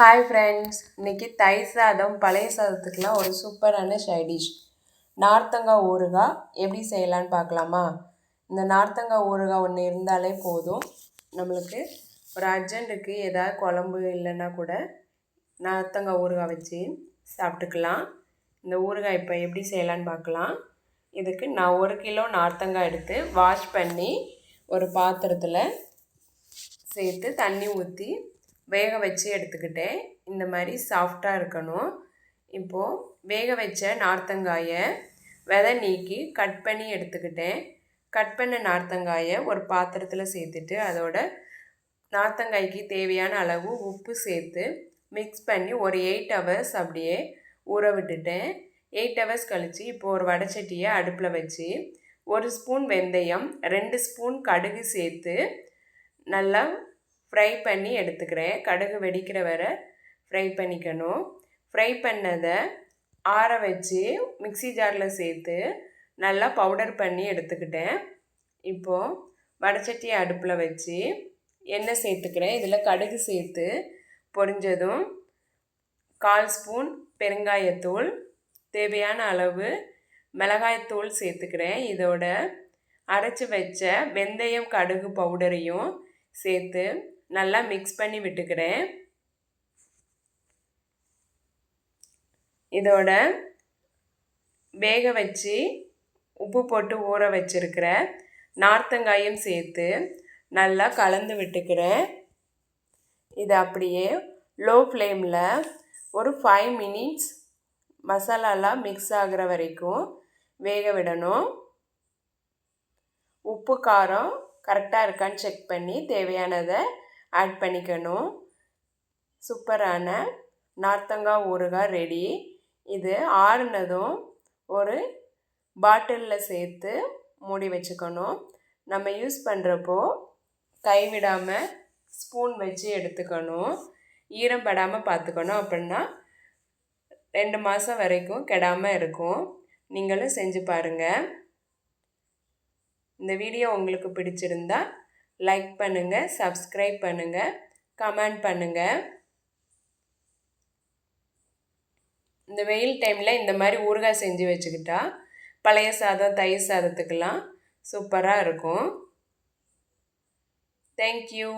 Hi friends இன்றைக்கி தை சாதம் பழைய சாதத்துக்கெலாம் ஒரு சூப்பரான சைடிஷ் நார்த்தங்காய் ஊறுகாய் எப்படி செய்யலான்னு பார்க்கலாமா? இந்த நார்த்தங்காய் ஊறுகாய் ஒன்று இருந்தாலே போதும். நம்மளுக்கு ஒரு அர்ஜென்ட்டுக்கு ஏதாவது குழம்பு இல்லைன்னா கூட நார்த்தங்காய் ஊறுகாய் வச்சு சாப்பிட்டுக்கலாம். இந்த ஊறுகாய் இப்போ எப்படி செய்யலான்னு பார்க்கலாம். இதுக்கு நான் ஒரு கிலோ நார்த்தங்காய் எடுத்து வாஷ் பண்ணி ஒரு பாத்திரத்தில் சேர்த்து தண்ணி ஊற்றி வேக வச்சு எடுத்துக்கிட்டேன் இந்த மாதிரி சாஃப்டாக இருக்கணும். இப்போது வேக வச்ச நார்த்தங்காயை விதை நீக்கி கட் பண்ணி எடுத்துக்கிட்டேன். கட் பண்ண நார்த்தங்காயை ஒரு பாத்திரத்தில் சேர்த்துட்டு அதோட நார்த்தங்காய்க்கு தேவையான அளவு உப்பு சேர்த்து மிக்ஸ் பண்ணி ஒரு எயிட் ஹவர்ஸ் அப்படியே ஊற விட்டுட்டேன். எயிட் ஹவர்ஸ் கழித்து இப்போது ஒரு வடைச்சட்டியை அடுப்பில் வச்சு ஒரு ஸ்பூன் வெந்தயம் ரெண்டு ஸ்பூன் கடுகு சேர்த்து நல்லா ஃப்ரை பண்ணி எடுத்துக்கிறேன். கடுகு வெடிக்கிற வரை ஃப்ரை பண்ணிக்கணும். ஃப்ரை பண்ணதை ஆற வச்சு மிக்சி ஜாரில் சேர்த்து நல்லா பவுடர் பண்ணி எடுத்துக்கிட்டேன். இப்போது வடச்சட்டி அடுப்பில் வச்சு எண்ணெய் சேர்த்துக்கிறேன். இதில் கடுகு சேர்த்து பொரிஞ்சதும் கால் ஸ்பூன் பெருங்காயத்தூள் தேவையான அளவு மிளகாய்த்தூள் சேர்த்துக்கிறேன். இதோட அரைச்சி வச்ச வெந்தயம் கடுகு பவுடரையும் சேர்த்து நல்லா மிக்ஸ் பண்ணி விட்டுக்கிறேன். இதோட வேக வச்சு உப்பு போட்டு ஊற வச்சிருக்கிற நார்த்தங்காயும் சேர்த்து நல்லா கலந்து விட்டுக்கிறேன். இது அப்படியே லோ ஃப்ளேமில் ஒரு ஃபைவ் மினிட்ஸ் மசாலாலாம் மிக்ஸ் ஆகிற வரைக்கும் வேக விடணும். உப்பு காரம் கரெக்டாக இருக்கான்னு செக் பண்ணி தேவையானதை ஆட் பண்ணிக்கணும். சூப்பரான நார்த்தங்காய் ஊறுகாய் ரெடி இது ஆறுனதும் ஒரு பாட்டிலில் சேர்த்து மூடி வச்சுக்கணும். நம்ம யூஸ் பண்ணுறப்போ கைவிடாமல் ஸ்பூன் வச்சு எடுத்துக்கணும். ஈரம் படாமல் பார்த்துக்கணும். அப்படின்னா ரெண்டு மாதம் வரைக்கும் கெடாமல் இருக்கும். நீங்களும் செஞ்சு பாருங்கள் இந்த வீடியோ உங்களுக்கு பிடிச்சிருந்தா லைக் பண்ணுங்கள் சப்ஸ்கிரைப் பண்ணுங்கள் கமெண்ட் பண்ணுங்கள் இந்த வெயில் டைமில் இந்த மாதிரி ஊறுகாய் செஞ்சு வச்சுக்கிட்டா பழைய சாதம் தயிர் சாதத்துக்கெல்லாம் சூப்பராக இருக்கும். தேங்க்யூ